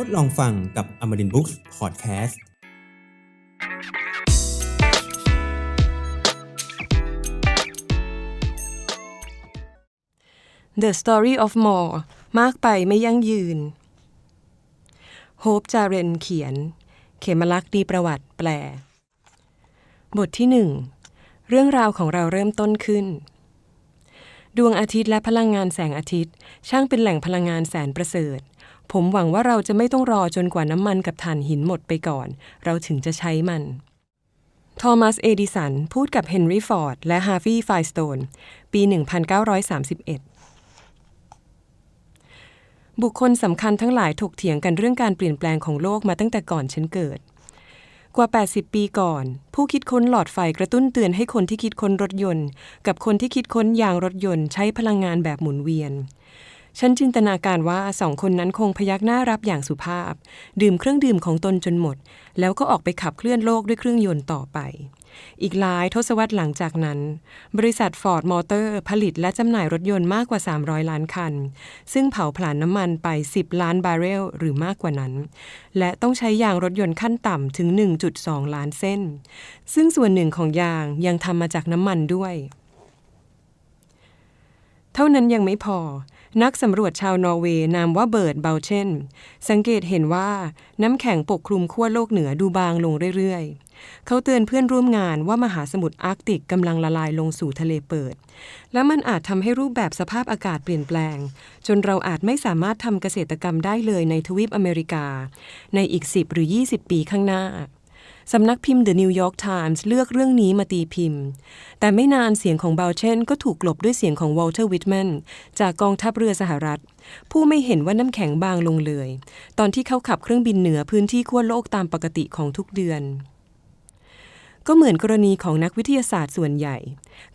ทดลองฟังกับ Amarin Books Podcast The Story of More มากไปไม่ยั่งยืน โฮปจาเรนเขียน เขมลักษณ์ดีประวัติแปล บทที่หนึ่ง เรื่องราวของเราเริ่มต้นขึ้นดวงอาทิตย์และพลังงานแสงอาทิตย์ ช่างเป็นแหล่งพลังงานแสนประเสริฐ ผมหวังว่าเราจะไม่ต้องรอจนกว่าน้ำมันกับถ่านหินหมดไปก่อน เราถึงจะใช้มัน ทอมัส เอดิสัน พูดกับเฮนรี่ฟอร์ด และฮาร์วีย์ไฟสโตน ปี 1931บุคคลสำคัญทั้งหลายถกเถียงกันเรื่องการเปลี่ยนแปลงของโลกมาตั้งแต่ก่อนฉันเกิด กว่า 80 ปีก่อน ผู้คิดค้นหลอดไฟกระตุ้นเตือนให้คนที่คิดค้นรถยนต์ กับคนที่คิดค้นยางรถยนต์ใช้พลังงานแบบหมุนเวียน ฉันจินตนาการว่าสองคนนั้นคงพยักหน้ารับอย่างสุภาพ ดื่มเครื่องดื่มของตนจนหมด แล้วก็ออกไปขับเคลื่อนโลกด้วยเครื่องยนต์ต่อไป อีกหลายทศวรรษหลังจากนั้น บริษัทฟอร์ดมอเตอร์ผลิตและจำหน่ายรถยนต์มากกว่า 300 ล้านคัน ซึ่งเผาผลาญน้ำมันไป 10 ล้านบาร์เรลหรือมากกว่านั้น และต้องใช้ยางรถยนต์ขั้นต่ำถึง 1.2 ล้านเส้น ซึ่งส่วนหนึ่งของยางยังทำมาจากน้ำมันด้วย เท่านั้นยังไม่พอ นักสำรวจชาวนอร์เวย์นามว่าเบิร์ดเบลเชนสังเกตเห็นว่าน้ำแข็งปกคลุมขั้วโลกเหนือดูบางลงเรื่อยๆ เขาเตือนเพื่อนร่วมงานว่ามหาสมุทรอาร์กติกกำลังละลายลงสู่ทะเลเปิด และมันอาจทำให้รูปแบบสภาพอากาศเปลี่ยนแปลง จนเราอาจไม่สามารถทำเกษตรกรรมได้เลยในทวีปอเมริกา ในอีก 10 หรือ 20 ปีข้างหน้า สำนักพิมพ์ The New York Times เลือกเรื่องนี้มาตีพิมพ์ แต่ไม่นานเสียงของเบลเชนก็ถูกกลบด้วยเสียงของวอลเตอร์วิทแมนจากกองทัพเรือสหรัฐ ผู้ไม่เห็นว่าน้ำแข็งบางลงเลย ตอนที่เขาขับเครื่องบินเหนือพื้นที่ขั้วโลกตามปกติของทุกเดือนก็เหมือนกรณีของนักวิทยาศาสตร์ส่วนใหญ่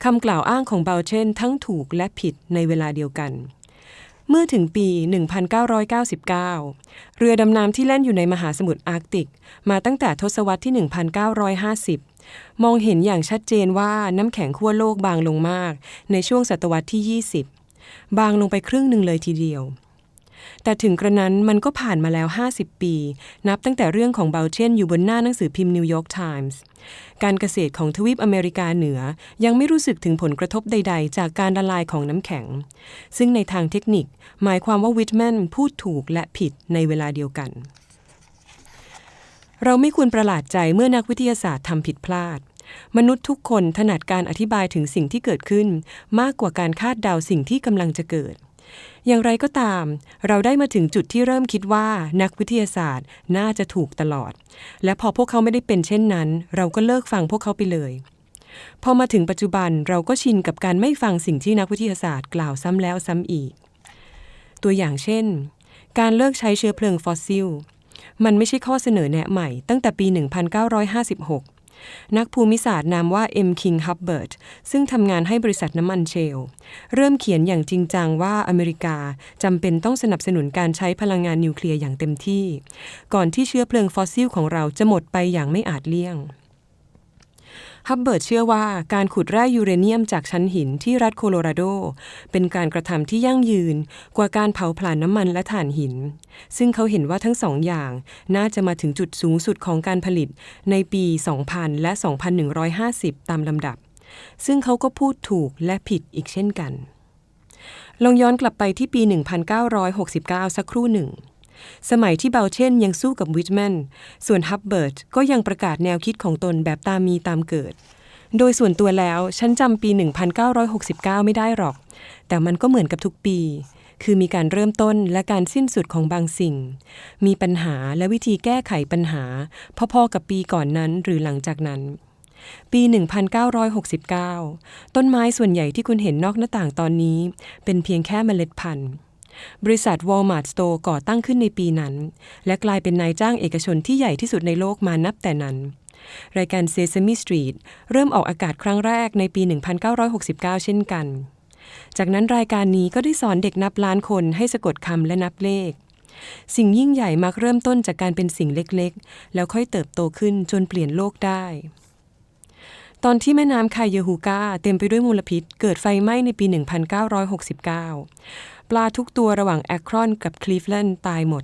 คำกล่าวอ้างของเบลเชนทั้งถูกและผิดในเวลาเดียวกัน เมื่อถึงปี 1999 เรือดำน้ำที่แล่นอยู่ในมหาสมุทรอาร์กติก มาตั้งแต่ทศวรรษที่ 1950 มองเห็นอย่างชัดเจนว่าน้ำแข็งขั้วโลกบางลงมาก ในช่วงศตวรรษที่ 20 บางลงไปครึ่งหนึ่งเลยทีเดียว แต่ถึงกระนั้นมันก็ผ่านมาแล้ว 50 ปี นับตั้งแต่เรื่องของเบลเชนอยู่บนหน้าหนังสือพิมพ์นิวยอร์กไทมส์การเกษตรของทวีปอเมริกาเหนือ ยังไม่รู้สึกถึงผลกระทบใด ๆ จากการละลายของน้ำแข็ง ซึ่งในทางเทคนิค หมายความว่าวิทแมนพูดถูกและผิดในเวลาเดียวกัน เราไม่ควรประหลาดใจเมื่อนักวิทยาศาสตร์ทำผิดพลาดมนุษย์ทุกคนถนัดการอธิบายถึงสิ่งที่เกิดขึ้น มากกว่าการคาดเดาสิ่งที่กำลังจะเกิด อย่างไรก็ตาม เราได้มาถึงจุดที่เริ่มคิดว่านักวิทยาศาสตร์น่าจะถูกตลอด และพอพวกเขาไม่ได้เป็นเช่นนั้น เราก็เลิกฟังพวกเขาไปเลย พอมาถึงปัจจุบันเราก็ชินกับการไม่ฟังสิ่งที่นักวิทยาศาสตร์กล่าวซ้ำแล้วซ้ำอีก ตัวอย่างเช่น การเลิกใช้เชื้อเพลิงฟอสซิล มันไม่ใช่ข้อเสนอแนะใหม่ตั้งแต่ปี 1956 นักภูมิศาสตร์นามว่า M. King Hubbard ซึ่งทำงานให้บริษัทน้ำมันเชล เริ่มเขียนอย่างจริงจังว่าอเมริกาจำเป็นต้องสนับสนุนการใช้พลังงานนิวเคลียร์อย่างเต็มที่ ก่อนที่เชื้อเพลิงฟอสซิลของเราจะหมดไปอย่างไม่อาจเลี่ยง ฮับเบิร์ตเชื่อว่าการขุดแร่ยูเรเนียมจากชั้นหินที่รัฐโคโลราโด เป็นการกระทำที่ยั่งยืนกว่าการเผาผลาญน้ำมันและถ่านหิน ซึ่งเขาเห็นว่าทั้งสองอย่างน่าจะมาถึงจุดสูงสุดของการผลิตในปี 2000 และ 2150 ตามลำดับ ซึ่งเขาก็พูดถูกและผิดอีกเช่นกัน ลองย้อนกลับไปที่ปี 1969 สักครู่หนึ่ง สมัยที่เบลเชนยังสู้กับวิทแมน ส่วนฮับเบิร์ตก็ยังประกาศแนวคิดของตนแบบตามมีตามเกิด โดยส่วนตัวแล้วฉันจำปี 1969 ไม่ได้หรอก แต่มันก็เหมือนกับทุกปี คือมีการเริ่มต้นและการสิ้นสุดของบางสิ่ง มีปัญหาและวิธีแก้ไขปัญหา พอๆกับปีก่อนนั้นหรือหลังจากนั้นปี 1969 ต้นไม้ส่วนใหญ่ที่คุณเห็นนอกหน้าต่างตอนนี้ เป็นเพียงแค่เมล็ดพันธุ์ บริษัท Walmart Store ก่อตั้งขึ้นในปีนั้น และกลายเป็นนายจ้างเอกชนที่ใหญ่ที่สุดในโลกมานับแต่นั้น รายการ Sesame Street เริ่มออกอากาศครั้งแรกในปี 1969 เช่นกัน จากนั้นรายการนี้ก็ได้สอนเด็กนับล้านคนให้สะกดคำและนับเลข สิ่งยิ่งใหญ่มักเริ่มต้นจากการเป็นสิ่งเล็กๆ แล้วค่อยเติบโตขึ้นจนเปลี่ยนโลกได้ตอนที่แม่น้ำคายเยฮูกาเต็มไปด้วยมลพิษเกิดไฟไหม้ในปี 1969 ปลาทุกตัวระหว่างแอครอนกับคลีฟแลนด์ตายหมด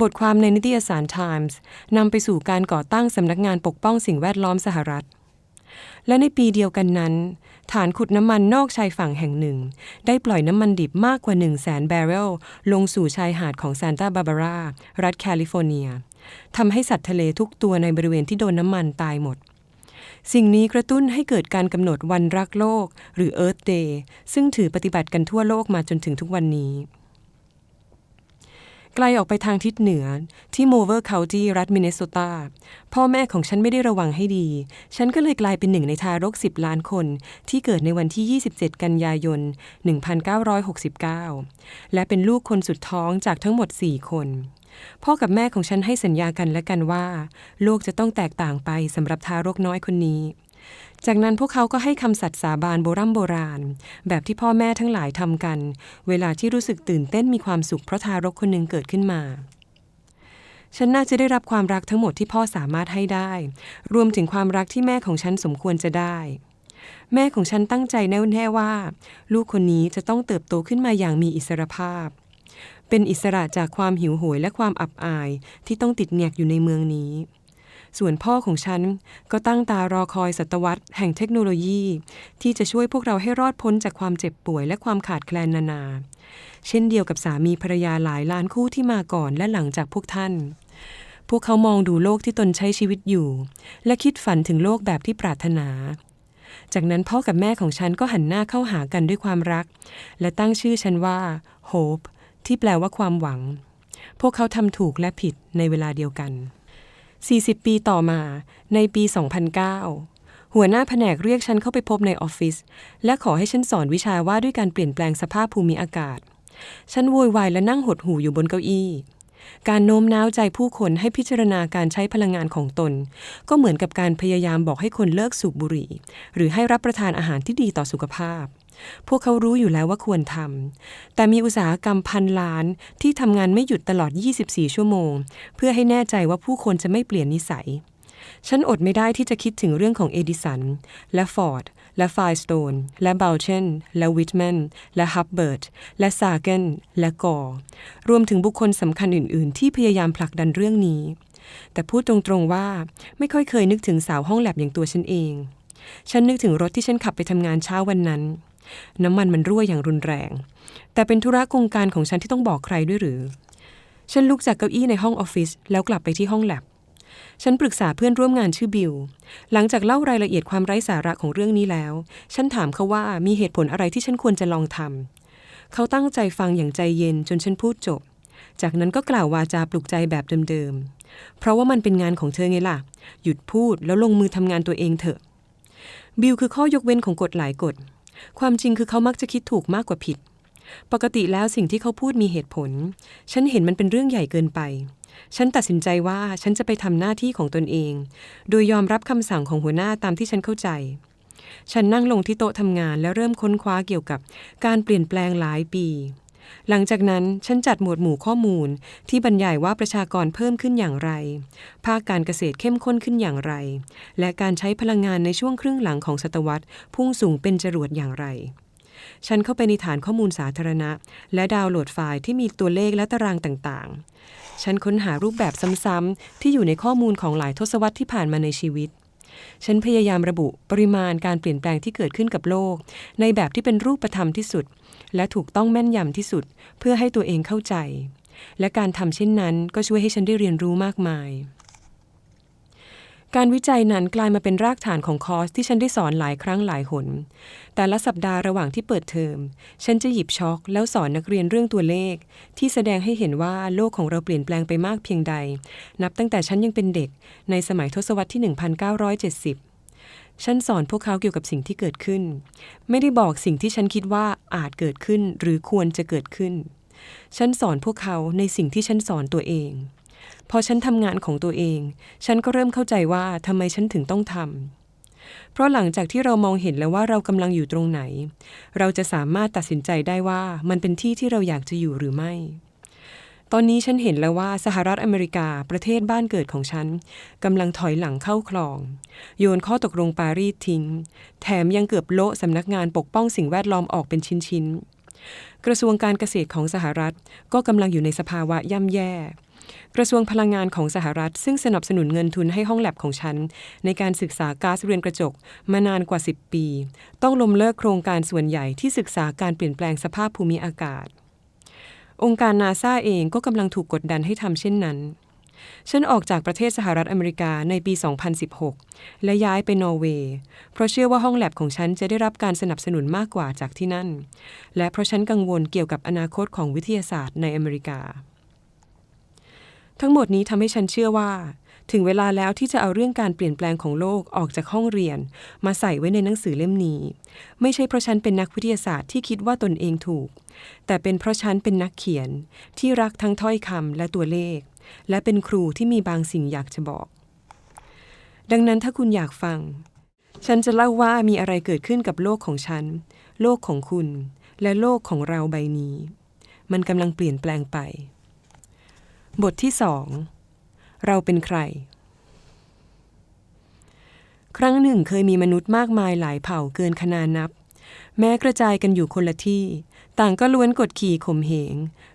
บทความในนิตยสาร Times นำไปสู่การก่อตั้งสำนักงานปกป้องสิ่งแวดล้อมสหรัฐ และในปีเดียวกันนั้น ฐานขุดน้ำมันนอกชายฝั่งแห่งหนึ่ง ได้ปล่อยน้ำมันดิบมากกว่า 1 0 0 0 0แสนบาร์เรลลงสู่ชายหาดของซานตาบาบารา รัฐแคลิฟอร์เนียทำให้สัตว์ทะเลทุกตัวในบริเวณที่โดนน้ำมันตายหมด สิ่งนี้กระตุ้นให้เกิดการกำหนดวันรักโลก หรือ Earth Day ซึ่งถือปฏิบัติกันทั่วโลกมาจนถึงทุกวันนี้ ไกลออกไปทางทิศเหนือที่โมเวอร์เคานตี้รัฐมินเนโซตา พ่อแม่ของฉันไม่ได้ระวังให้ดี ฉันก็เลยกลายเป็นหนึ่งในทารก 10 ล้านคน ที่เกิดในวันที่ 27 กันยายน 1969 และเป็นลูกคนสุดท้องจากทั้งหมด 4 คน พ่อกับแม่ของฉันให้สัญญากันและกันว่า โลกจะต้องแตกต่างไปสำหรับทารกน้อยคนนี้ จากนั้นพวกเขาก็ให้คำสัตย์สาบานโบรโบราณ แบบที่พ่อแม่ทั้งหลายทำกัน เวลาที่รู้สึกตื่นเต้นมีความสุขเพราะทารกคนหนึ่งเกิดขึ้นมาฉันน่าจะได้รับความรักทั้งหมดที่พ่อสามารถให้ได้ รวมถึงความรักที่แม่ของฉันสมควรจะได้ แม่ของฉันตั้งใจแน่วแน่ว่า ลูกคนนี้จะต้องเติบโตขึ้นมาอย่างมีอิสรภาพ เป็นอิสระจากความหิวโหยและความอับอายที่ต้องติดแงกอยู่ในเมืองนี้ ส่วนพ่อของฉันก็ตั้งตารอคอยศตวรรษแห่งเทคโนโลยี ที่จะช่วยพวกเราให้รอดพ้นจากความเจ็บป่วยและความขาดแคลนนานา เช่นเดียวกับสามีภรรยาหลายล้านคู่ที่มาก่อนและหลังจากพวกท่าน พวกเขามองดูโลกที่ตนใช้ชีวิตอยู่ และคิดฝันถึงโลกแบบที่ปรารถนาจากนั้นพ่อกับแม่ของฉันก็หันหน้าเข้าหากันด้วยความรัก และตั้งชื่อฉันว่า Hope ที่แปลว่าความหวัง พวกเขาทำถูกและผิดในเวลาเดียวกัน 40 ปีต่อมา ในปี 2009 หัวหน้าแผนกเรียกฉันเข้าไปพบในออฟฟิศและขอให้ฉันสอนวิชาว่าด้วยการเปลี่ยนแปลงสภาพภูมิอากาศ ฉันโวยวายและนั่งหดหูอยู่บนเก้าอี้การโน้มน้าวใจผู้คนให้พิจารณาการใช้พลังงานของตน ก็เหมือนกับการพยายามบอกให้คนเลิกสูบบุหรี่ หรือให้รับประทานอาหารที่ดีต่อสุขภาพ พวกเขารู้อยู่แล้วว่าควรทำ แต่มีอุตสาหกรรมพันล้านที่ทำงานไม่หยุดตลอด 24 ชั่วโมง เพื่อให้แน่ใจว่าผู้คนจะไม่เปลี่ยนนิสัย ฉันอดไม่ได้ที่จะคิดถึงเรื่องของเอดิสัน และฟอร์ด และไฟสโตน และเบลเชน และวิทแมน และฮับเบิร์ต และซาเกน และกอร์รวมถึงบุคคลสำคัญอื่น ๆ ที่พยายามผลักดันเรื่องนี้ แต่พูดตรงๆว่าไม่ค่อยเคยนึกถึงสาวห้องแลบอย่างตัวฉันเองฉันนึกถึงรถที่ฉันขับไปทำงานเช้าวันนั้น น้ำมันมันรั่วอย่างรุนแรง แต่เป็นธุระกงการของฉันที่ต้องบอกใครด้วยหรือ ฉันลุกจากเก้าอี้ในห้องออฟฟิศแล้วกลับไปที่ห้องแลบฉันปรึกษาเพื่อนร่วมงานชื่อบิล หลังจากเล่ารายละเอียดความไร้สาระของเรื่องนี้แล้ว ฉันถามเขาว่ามีเหตุผลอะไรที่ฉันควรจะลองทำ เขาตั้งใจฟังอย่างใจเย็นจนฉันพูดจบ จากนั้นก็กล่าววาจาปลุกใจแบบเดิมๆ เพราะว่ามันเป็นงานของเธอไงล่ะ หยุดพูดแล้วลงมือทำงานตัวเองเถอะ บิลคือข้อยกเว้นของกฎหลายกฎ ความจริงคือเขามักจะคิดถูกมากกว่าผิด ปกติแล้วสิ่งที่เขาพูดมีเหตุผล ฉันเห็นมันเป็นเรื่องใหญ่เกินไป ฉันตัดสินใจว่าฉันจะไปทำหน้าที่ของตนเอง โดยยอมรับคำสั่งของหัวหน้าตามที่ฉันเข้าใจ ฉันนั่งลงที่โต๊ะทำงานแล้วเริ่มค้นคว้าเกี่ยวกับการเปลี่ยนแปลงหลายปี หลังจากนั้นฉันจัดหมวดหมู่ข้อมูลที่บรรยายว่าประชากรเพิ่มขึ้นอย่างไร ภาคการเกษตรเข้มข้นขึ้นอย่างไร และการใช้พลังงานในช่วงครึ่งหลังของศตวรรษ พุ่งสูงเป็นจรวดอย่างไร ฉันเข้าไปในฐานข้อมูลสาธารณะ และดาวน์โหลดไฟล์ที่มีตัวเลขและตารางต่างๆ ฉันค้นหารูปแบบซ้ำๆที่อยู่ในข้อมูลของหลายทศวรรษที่ผ่านมาในชีวิตฉันพยายามระบุปริมาณการเปลี่ยนแปลงที่เกิดขึ้นกับโลก ในแบบที่เป็นรูปธรรมที่สุด และถูกต้องแม่นยำที่สุดเพื่อให้ตัวเองเข้าใจ และการทำเช่นนั้นก็ช่วยให้ฉันได้เรียนรู้มากมาย การวิจัยนั้นกลายมาเป็นรากฐานของคอร์สที่ฉันได้สอนหลายครั้งหลายหน แต่ละสัปดาห์ระหว่างที่เปิดเทอม ฉันจะหยิบช็อกแล้วสอนนักเรียนเรื่องตัวเลข ที่แสดงให้เห็นว่าโลกของเราเปลี่ยนแปลงไปมากเพียงใด นับตั้งแต่ฉันยังเป็นเด็กในสมัยทศวรรษที่ 1970 ฉันสอนพวกเขาเกี่ยวกับสิ่งที่เกิดขึ้น ไม่ได้บอกสิ่งที่ฉันคิดว่าอาจเกิดขึ้นหรือควรจะเกิดขึ้น ฉันสอนพวกเขาในสิ่งที่ฉันสอนตัวเอง พอฉันทำงานของตัวเอง ฉันก็เริ่มเข้าใจว่าทำไมฉันถึงต้องทำ เพราะหลังจากที่เรามองเห็นแล้วว่าเรากำลังอยู่ตรงไหน เราจะสามารถตัดสินใจได้ว่ามันเป็นที่ที่เราอยากจะอยู่หรือไม่ ตอนนี้ฉันเห็นแล้วว่าสหรัฐอเมริกาประเทศบ้านเกิดของฉันกำลังถอยหลังเข้าคลอง โยนข้อตกลงปารีสทิ้ง แถมยังเกือบโละสำนักงานปกป้องสิ่งแวดล้อมออกเป็นชิ้นๆ กระทรวงการเกษตรของสหรัฐก็กำลังอยู่ในสภาวะย่ำแย่ กระทรวงพลังงานของสหรัฐ ซึ่งสนับสนุนเงินทุนให้ห้องแลบของฉัน ในการศึกษาก๊าซเรือนกระจกมานานกว่า 10 ปี ต้องล้มเลิกโครงการส่วนใหญ่ที่ศึกษาการเปลี่ยนแปลงสภาพภูมิอากาศ องค์การนาซาเองก็กำลังถูกกดดันให้ทำเช่นนั้นฉันออกจากประเทศสหรัฐอเมริกาในปี 2016 และย้ายไปนอร์เวย์ เพราะเชื่อว่าห้องแลบของฉันจะได้รับการสนับสนุนมากกว่าจากที่นั่น และเพราะฉันกังวลเกี่ยวกับอนาคตของวิทยาศาสตร์ในอเมริกา ทั้งหมดนี้ทำให้ฉันเชื่อว่า ถึงเวลาแล้วที่จะเอาเรื่องการเปลี่ยนแปลงของโลกออกจากห้องเรียน มาใส่ไว้ในหนังสือเล่มนี้ ไม่ใช่เพราะฉันเป็นนักวิทยาศาสตร์ที่คิดว่าตนเองถูก แต่เป็นเพราะฉันเป็นนักเขียน ที่รักทั้งถ้อยคำและตัวเลข และเป็นครูที่มีบางสิ่งอยากจะบอก ดังนั้นถ้าคุณอยากฟัง ฉันจะเล่าว่ามีอะไรเกิดขึ้นกับโลกของฉัน โลกของคุณ และโลกของเราใบนี้ มันกำลังเปลี่ยนแปลงไป บทที่สอง เราเป็นใคร ครั้งหนึ่งเคยมีมนุษย์มากมายหลายเผ่าเกินขนานับ แม้กระจายกันอยู่คนละที่ ต่างก็ล้วนกดขี่ข่มเหง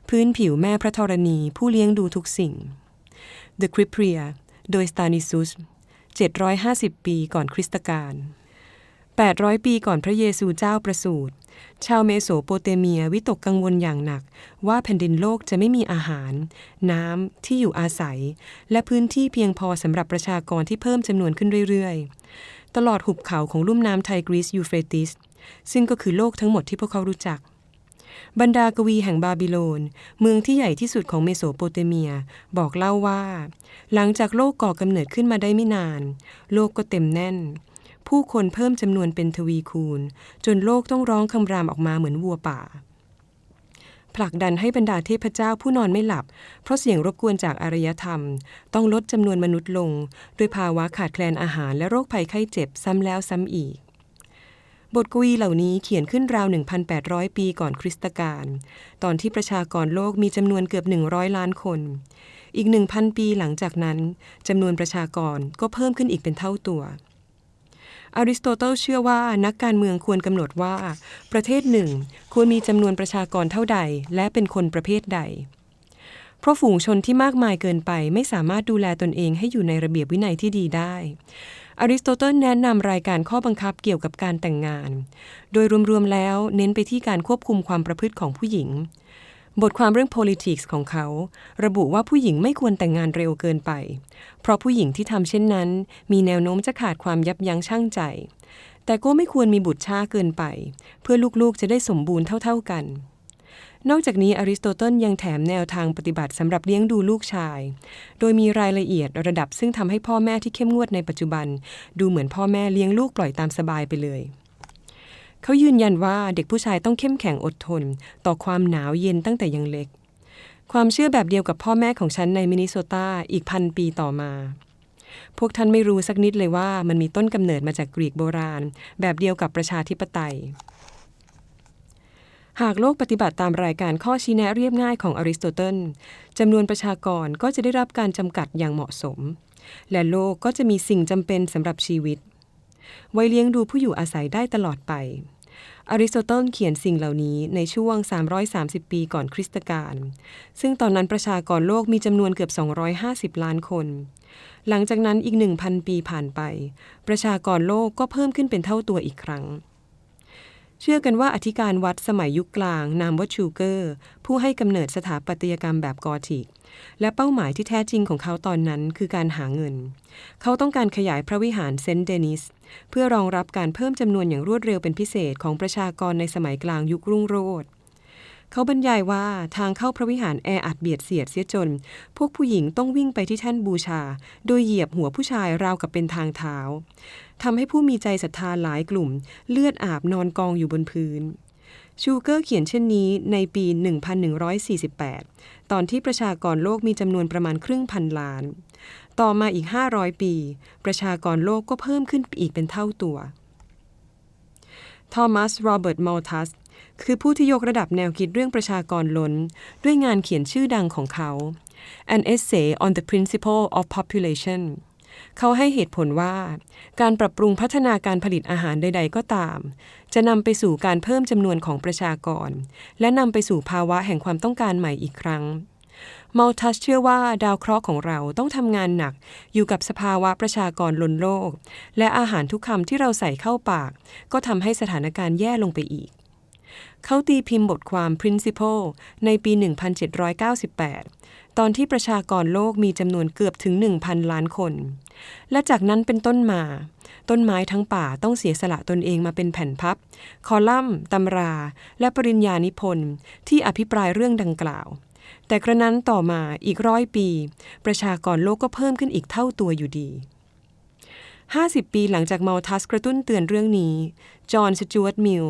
พื้นผิวแม่พระธรณีผู้เลี้ยงดูทุกสิ่ง The c r i p r i a โดย Stanisus 750 ปีก่อนคริสตกาล800 ปีก่อนพระเยซูเจ้าประสูติ ชาวเมโสโปเตเมียวิตกกังวลอย่างหนัก ว่าแผ่นดินโลกจะไม่มีอาหาร น้ำที่อยู่อาศัย และพื้นที่เพียงพอสำหรับประชากรที่เพิ่มจำนวนขึ้นเรื่อยๆ ตลอดหุบเขาของลุ่มน้ำไทกรีสยูเฟรติส ซึ่งก็คือโลกทั้งหมดที่พวกเขารู้จัก บรรดากวีแห่งบาบิโลน เมืองที่ใหญ่ที่สุดของเมโสโปเตเมียบอกเล่าว่า หลังจากโลกก่อกำเนิดขึ้นมาได้ไม่นาน โลกก็เต็มแน่น ผู้คนเพิ่มจำนวนเป็นทวีคูณ จนโลกต้องร้องคำรามออกมาเหมือนวัวป่า ผลักดันให้บรรดาเทพเจ้าผู้นอนไม่หลับ เพราะเสียงรบกวนจากอารยธรรม ต้องลดจำนวนมนุษย์ลง ด้วยภาวะขาดแคลนอาหารและโรคภัยไข้เจ็บซ้ำแล้วซ้ำอีกบทกวีเหล่านี้เขียนขึ้นราว 1,800 ปีก่อนคริสตกาล ตอนที่ประชากรโลกมีจำนวนเกือบ 100 ล้านคน อีก 1,000 ปีหลังจากนั้นจำนวนประชากรก็เพิ่มขึ้นอีกเป็นเท่าตัว อริสโตเติลเชื่อว่านักการเมืองควรกำหนดว่า ประเทศหนึ่งควรมีจำนวนประชากรเท่าใด และเป็นคนประเภทใด เพราะฝูงชนที่มากมายเกินไปไม่สามารถดูแลตนเองให้อยู่ในระเบียบวินัยที่ดีได้อริสโตเติลแนะนำรายการข้อบังคับเกี่ยวกับการแต่งงาน โดยรวมๆแล้วเน้นไปที่การควบคุมความประพฤติของผู้หญิง บทความเรื่อง politics ของเขา ระบุว่าผู้หญิงไม่ควรแต่งงานเร็วเกินไป เพราะผู้หญิงที่ทำเช่นนั้น มีแนวโน้มจะขาดความยับยั้งชั่งใจ แต่ก็ไม่ควรมีบุตรช้าเกินไป เพื่อลูกๆจะได้สมบูรณ์เท่า ๆกัน นอกจากนี้อริสโตเติลยังแถมแนวทางปฏิบัติสำหรับเลี้ยงดูลูกชาย โดยมีรายละเอียดระดับซึ่งทำให้พ่อแม่ที่เข้มงวดในปัจจุบัน ดูเหมือนพ่อแม่เลี้ยงลูกปล่อยตามสบายไปเลย เขายืนยันว่าเด็กผู้ชายต้องเข้มแข็งอดทน ต่อความหนาวเย็นตั้งแต่ยังเล็ก ความเชื่อแบบเดียวกับพ่อแม่ของฉันในมินนิโซตาอีกพันปีต่อมา พวกท่านไม่รู้สักนิดเลยว่ามันมีต้นกำเนิดมาจากกรีกโบราณ แบบเดียวกับประชาธิปไตย หากโลกปฏิบัติตามรายการข้อชี้แนะเรียบง่ายของอริสโตเติลจำนวนประชากรก็จะได้รับการจำกัดอย่างเหมาะสม และโลกก็จะมีสิ่งจำเป็นสำหรับชีวิตไว้เลี้ยงดูผู้อยู่อาศัยได้ตลอดไป อริสโตเติลเขียนสิ่งเหล่านี้ในช่วง 330 ปีก่อนคริสตกาล ซึ่งตอนนั้นประชากรโลกมีจำนวนเกือบ 250 ล้านคน หลังจากนั้นอีก 1,000 ปีผ่านไป ประชากรโลกก็เพิ่มขึ้นเป็นเท่าตัวอีกครั้ง เชื่อกันว่าอธิการวัดสมัยยุคกลาง นามว่าชูเกอร์ ผู้ให้กำเนิดสถาปัตยกรรมแบบกอธิก และเป้าหมายที่แท้จริงของเขาตอนนั้นคือการหาเงิน เขาต้องการขยายพระวิหารเซนต์เดนิส เพื่อรองรับการเพิ่มจำนวนอย่างรวดเร็วเป็นพิเศษของประชากรในสมัยกลางยุครุ่งโรจน์เขาบรรยายว่าทางเข้าพระวิหารแออัดเบียดเสียดเสียจน พวกผู้หญิงต้องวิ่งไปที่แท่นบูชา โดยเหยียบหัวผู้ชายราวกับเป็นทางเท้าทำให้ผู้มีใจศรัทธาหลายกลุ่ม เลือดอาบนอนกองอยู่บนพื้น ชูเกอร์เขียนเช่นนี้ในปี 1148 ตอนที่ประชากรโลกมีจำนวนประมาณครึ่งพันล้าน ต่อมาอีก 500 ปี ประชากรโลกก็เพิ่มขึ้นอีกเป็นเท่าตัวทอมัสโรเบิร์ตมอลทัสคือผู้ที่ยกระดับแนวคิดเรื่องประชากรล้น ด้วยงานเขียนชื่อดังของเขา An Essay on the Principle of Population เขาให้เหตุผลว่า การปรับปรุงพัฒนาการผลิตอาหารใด ๆ ก็ตาม จะนำไปสู่การเพิ่มจำนวนของประชากร และนำไปสู่ภาวะแห่งความต้องการใหม่อีกครั้งมัลทัสเชื่อว่าดาวเคราะห์ของเราต้องทำงานหนัก อยู่กับสภาวะประชากรล้นโลก และอาหารทุกคำที่เราใส่เข้าปาก ก็ทำให้สถานการณ์แย่ลงไปอีก เขาตีพิมพ์บทความ Principle ในปี 1798 ตอนที่ประชากรโลกมีจำนวนเกือบถึง 1,000 ล้านคน และจากนั้นเป็นต้นมา ต้นไม้ทั้งป่าต้องเสียสละตนเองมาเป็นแผ่นพับ คอลัมน์ ตำรา และปริญญานิพนธ์ที่อภิปรายเรื่องดังกล่าว แต่กระนั้นต่อมาอีกร้อยปี ประชากรโลกก็เพิ่มขึ้นอีกเท่าตัวอยู่ดี 50 ปีหลังจากมัลทัสกระตุ้นเตือนเรื่องนี้ จอห์นสจวตมิล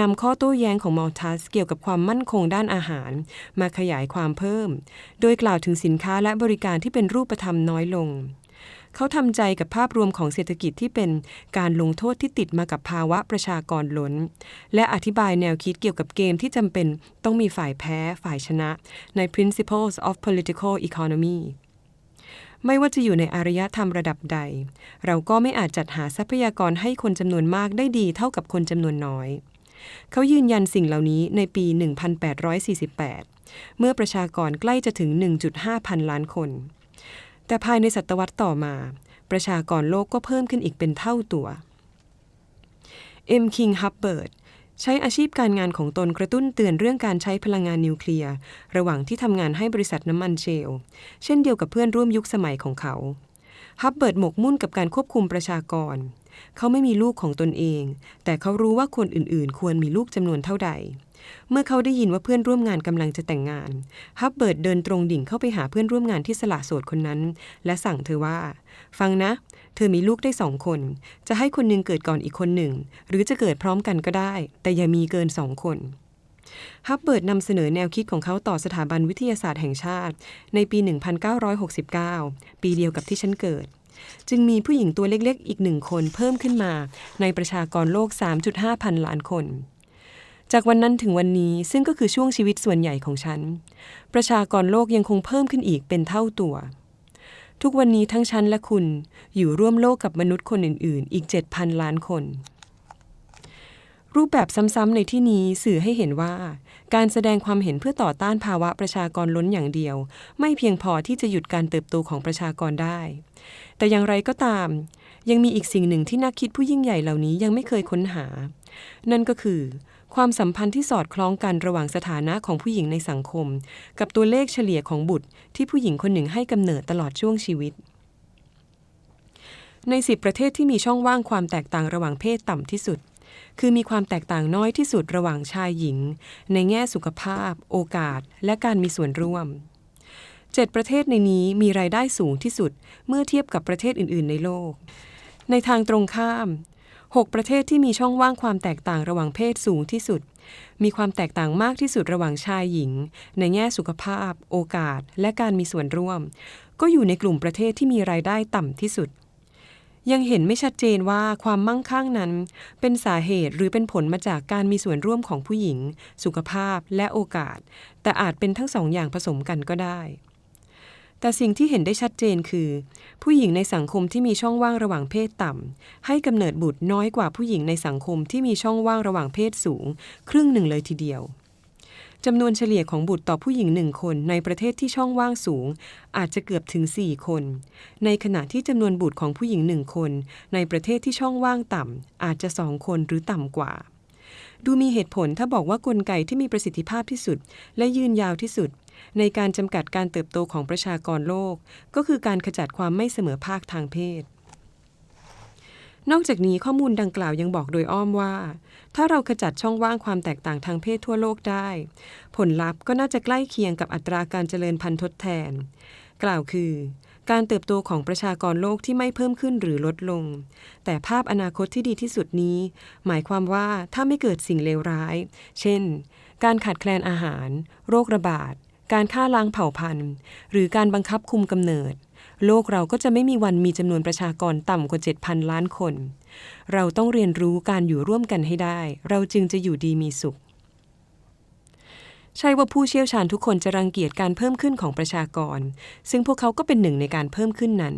นำข้อโต้แย้งของมัลทัสเกี่ยวกับความมั่นคงด้านอาหาร มาขยายความเพิ่ม โดยกล่าวถึงสินค้าและบริการที่เป็นรูปธรรมน้อยลง เขาทำใจกับภาพรวมของเศรษฐกิจที่เป็นการลงโทษที่ติดมากับภาวะประชากรล้น และอธิบายแนวคิดเกี่ยวกับเกมที่จำเป็นต้องมีฝ่ายแพ้ฝ่ายชนะใน Principles of Political Economy ไม่ว่าจะอยู่ในอารยธรรมระดับใด เราก็ไม่อาจจัดหาทรัพยากรให้คนจำนวนมากได้ดีเท่ากับคนจำนวนน้อย เขายืนยันสิ่งเหล่านี้ในปี 1848 เมื่อประชากรใกล้จะถึง 1.5 พันล้านคน แต่ภายในศตวรรษต่อมา ประชากรโลกก็เพิ่มขึ้นอีกเป็นเท่าตัวเอ็มคิงฮับเบิร์ต ใช้อาชีพการงานของตนกระตุ้นเตือนเรื่องการใช้พลังงานนิวเคลียร์ ระหว่างที่ทำงานให้บริษัทน้ำมันเชล เช่นเดียวกับเพื่อนร่วมยุคสมัยของเขา ฮับเบิร์ตหมกมุ่นกับการควบคุมประชากร เขาไม่มีลูกของตนเอง แต่เขารู้ว่าคนอื่นๆ ควรมีลูกจำนวนเท่าใด เมื่อเขาได้ยินว่าเพื่อนร่วมงานกำลังจะแต่งงาน ฮับเบิร์ตเดินตรงดิ่งเข้าไปหาเพื่อนร่วมงานที่สละโสดคนนั้น และสั่งเธอว่า ฟังนะ เธอมีลูกได้สองคน จะให้คนหนึ่งเกิดก่อนอีกคนหนึ่ง หรือจะเกิดพร้อมกันก็ได้ แต่อย่ามีเกินสองคนฮับเบิร์ตนำเสนอแนวคิดของเขาต่อสถาบันวิทยาศาสตร์แห่งชาติ ในปี 1969 ปีเดียวกับที่ฉันเกิด จึงมีผู้หญิงตัวเล็กๆ อีกหนึ่งคนเพิ่มขึ้นมา ในประชากรโลก 3.5 พันล้านคน จากวันนั้นถึงวันนี้ซึ่งก็คือช่วงชีวิตส่วนใหญ่ของฉัน ประชากรโลกยังคงเพิ่มขึ้นอีกเป็นเท่าตัว ทุกวันนี้ทั้งฉันและคุณอยู่ร่วมโลกกับมนุษย์คนอื่น ๆ อีก 7,000 ล้านคน รูปแบบซ้ำ ๆ ในที่นี้สื่อให้เห็นว่า การแสดงความเห็นเพื่อต่อต้านภาวะประชากรล้นอย่างเดียว ไม่เพียงพอที่จะหยุดการเติบโตของประชากรได้ แต่อย่างไรก็ตาม ยังมีอีกสิ่งหนึ่งที่นักคิดผู้ยิ่งใหญ่เหล่านี้ยังไม่เคยค้นหา นั่นก็คือ ความสัมพันธ์ที่สอดคล้องกันระหว่างสถานะของผู้หญิงในสังคม กับตัวเลขเฉลี่ยของบุตรที่ผู้หญิงคนหนึ่งให้กำเนิดตลอดช่วงชีวิต ในสิบประเทศที่มีช่องว่างความแตกต่างระหว่างเพศต่ำที่สุด คือมีความแตกต่างน้อยที่สุดระหว่างชายหญิง ในแง่สุขภาพ โอกาส และการมีส่วนร่วมเจ็ดประเทศในนี้มีรายได้สูงที่สุดเมื่อเทียบกับประเทศอื่น ๆ ในโลก ในทางตรงข้าม 6 ประเทศที่มีช่องว่างความแตกต่างระหว่างเพศสูงที่สุด มีความแตกต่างมากที่สุดระหว่างชายหญิง ในแง่สุขภาพ โอกาส และการมีส่วนร่วม ก็อยู่ในกลุ่มประเทศที่มีรายได้ต่ำที่สุด ยังเห็นไม่ชัดเจนว่าความมั่งคั่งนั้น เป็นสาเหตุหรือเป็นผลมาจากการมีส่วนร่วมของผู้หญิง สุขภาพและโอกาส แต่อาจเป็นทั้งสองอย่างผสมกันก็ได้ แต่สิ่งที่เห็นได้ชัดเจนคือ ผู้หญิงในสังคมที่มีช่องว่างระหว่างเพศต่ำ ให้กำเนิดบุตรน้อยกว่าผู้หญิงในสังคมที่มีช่องว่างระหว่างเพศสูง ครึ่งหนึ่งเลยทีเดียวจำนวนเฉลี่ยของบุตรต่อผู้หญิงหนึ่งคนในประเทศที่ช่องว่างสูง อาจจะเกือบถึง 4 คน ในขณะที่จำนวนบุตรของผู้หญิงหนึ่งคน ในประเทศที่ช่องว่างต่ำอาจจะสองคนหรือต่ำกว่า ดูมีเหตุผลถ้าบอกว่ากลไกที่มีประสิทธิภาพที่สุด และยืนยาวที่สุด ในการจำกัดการเติบโตของประชากรโลก ก็คือการขจัดความไม่เสมอภาคทางเพศ นอกจากนี้ข้อมูลดังกล่าวยังบอกโดยอ้อมว่า ถ้าเราขจัดช่องว่างความแตกต่างทางเพศทั่วโลกได้ ผลลัพธ์ก็น่าจะใกล้เคียงกับอัตราการเจริญพันธุ์ทดแทน กล่าวคือ การเติบโตของประชากรโลกที่ไม่เพิ่มขึ้นหรือลดลง แต่ภาพอนาคตที่ดีที่สุดนี้ หมายความว่าถ้าไม่เกิดสิ่งเลวร้าย เช่น การขาดแคลนอาหาร โรคระบาด การฆ่าล้างเผ่าพันธุ์ หรือการบังคับคุมกำเนิด โลกเราก็จะไม่มีวันมีจำนวนประชากรต่ำกว่า 7,000 ล้านคน เราต้องเรียนรู้การอยู่ร่วมกันให้ได้ เราจึงจะอยู่ดีมีสุข ใช่ว่าผู้เชี่ยวชาญทุกคนจะรังเกียจการเพิ่มขึ้นของประชากร ซึ่งพวกเขาก็เป็นหนึ่งในการเพิ่มขึ้นนั้น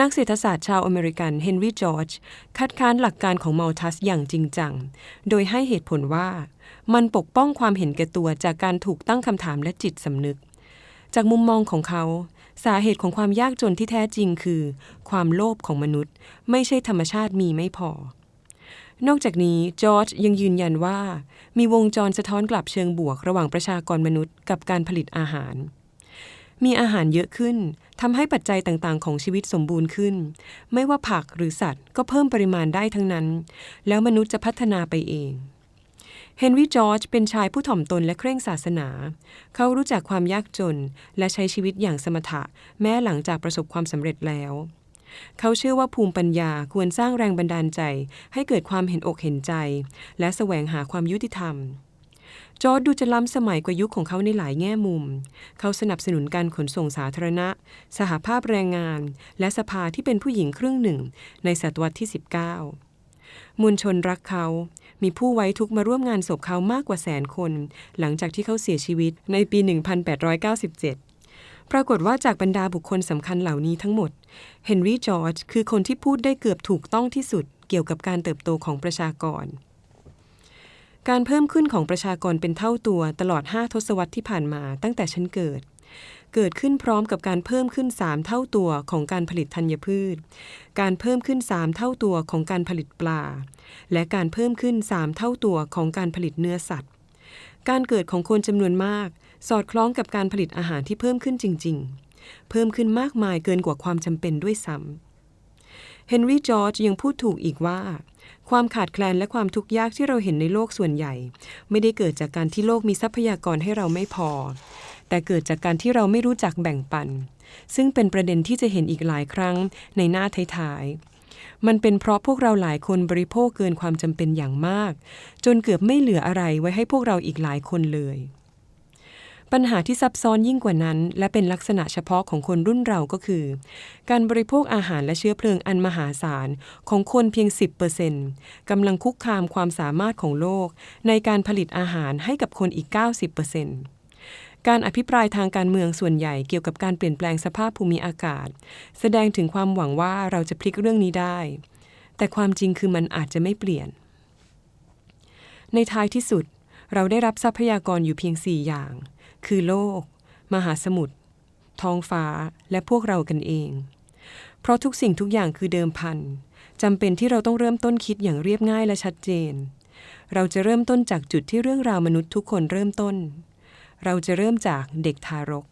นักเศรษฐศาสตร์ชาวอเมริกันเฮนรี่จอร์จคัดค้านหลักการของมัลทัสอย่างจริงจัง โดยให้เหตุผลว่า มันปกป้องความเห็นแก่ตัวจากการถูกตั้งคำถามและจิตสำนึก จากมุมมองของเขาสาเหตุของความยากจนที่แท้จริงคือ ความโลภของมนุษย์ ไม่ใช่ธรรมชาติมีไม่พอ นอกจากนี้จอร์จยังยืนยันว่า มีวงจรสะท้อนกลับเชิงบวกระหว่างประชากรมนุษย์กับการผลิตอาหาร มีอาหารเยอะขึ้นทำให้ปัจจัยต่างๆ ของชีวิตสมบูรณ์ขึ้น ไม่ว่าผักหรือสัตว์ก็เพิ่มปริมาณได้ทั้งนั้น แล้วมนุษย์จะพัฒนาไปเองเฮนรี่จอร์จเป็นชายผู้ถ่อมตนและเคร่งศาสนา เขารู้จักความยากจนและใช้ชีวิตอย่างสมถะ แม้หลังจากประสบความสำเร็จแล้ว เขาเชื่อว่าภูมิปัญญาควรสร้างแรงบันดาลใจ ให้เกิดความเห็นอกเห็นใจ และแสวงหาความยุติธรรมจอร์ดดูจะล้ำสมัยกว่ายุคของเขาในหลายแง่มุม เขาสนับสนุนการขนส่งสาธารณะ สหภาพแรงงาน และสภาที่เป็นผู้หญิงครึ่งหนึ่ง ในศตวรรษที่ 19 มวลชนรักเขา มีผู้ไว้ทุกมาร่วมงานศพเขามากกว่าแสนคน หลังจากที่เขาเสียชีวิตในปี 1897 ปรากฏว่าจากบรรดาบุคคลสำคัญเหล่านี้ทั้งหมด เฮนรี่จอร์จคือคนที่พูดได้เกือบถูกต้องที่สุดเกี่ยวกับการเติบโตของประชากร การเพิ่มขึ้นของประชากรเป็นเท่าตัวตลอด 5 ทศวรรษที่ผ่านมาตั้งแต่ฉันเกิด เกิดขึ้นพร้อมกับการเพิ่มขึ้น 3 เท่าตัวของการผลิตธัญพืช การเพิ่มขึ้น 3 เท่าตัวของการผลิตปลา และการเพิ่มขึ้น 3 เท่าตัวของการผลิตเนื้อสัตว์ การเกิดของคนจำนวนมาก สอดคล้องกับการผลิตอาหารที่เพิ่มขึ้นจริง ๆ เพิ่มขึ้นมากมายเกินกว่าความจำเป็นด้วยซ้ำเฮนรี่จอร์จยังพูดถูกอีกว่า ความขาดแคลนและความทุกข์ยากที่เราเห็นในโลกส่วนใหญ่ ไม่ได้เกิดจากการที่โลกมีทรัพยากรให้เราไม่พอ แต่เกิดจากการที่เราไม่รู้จักแบ่งปัน ซึ่งเป็นประเด็นที่จะเห็นอีกหลายครั้งในหน้าท้ายๆมันเป็นเพราะพวกเราหลายคนบริโภคเกินความจำเป็นอย่างมาก จนเกือบไม่เหลืออะไรไว้ให้พวกเราอีกหลายคนเลย ปัญหาที่ซับซ้อนยิ่งกว่านั้น และเป็นลักษณะเฉพาะของคนรุ่นเราก็คือ การบริโภคอาหารและเชื้อเพลิงอันมหาศาลของคนเพียง 10%กำลังคุกคามความสามารถของโลก ในการผลิตอาหารให้กับคนอีก 90%การอภิปรายทางการเมืองส่วนใหญ่เกี่ยวกับการเปลี่ยนแปลงสภาพภูมิอากาศ แสดงถึงความหวังว่าเราจะพลิกเรื่องนี้ได้ แต่ความจริงคือมันอาจจะไม่เปลี่ยน ในท้ายที่สุด เราได้รับทรัพยากรอยู่เพียง 4 อย่าง คือโลก มหาสมุทรท้องฟ้าและพวกเรากันเอง เพราะทุกสิ่งทุกอย่างคือเดิมพันจำเป็นที่เราต้องเริ่มต้นคิดอย่างเรียบง่ายและชัดเจน เราจะเริ่มต้นจากจุดที่เรื่องราวมนุษย์ทุกคนเริ่มต้น เราจะเริ่มจากเด็กทารก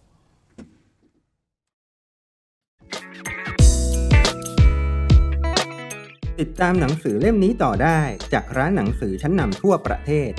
ติดตามหนังสือเล่มนี้ต่อได้จากร้านหนังสือชั้นนำทั่วประเทศ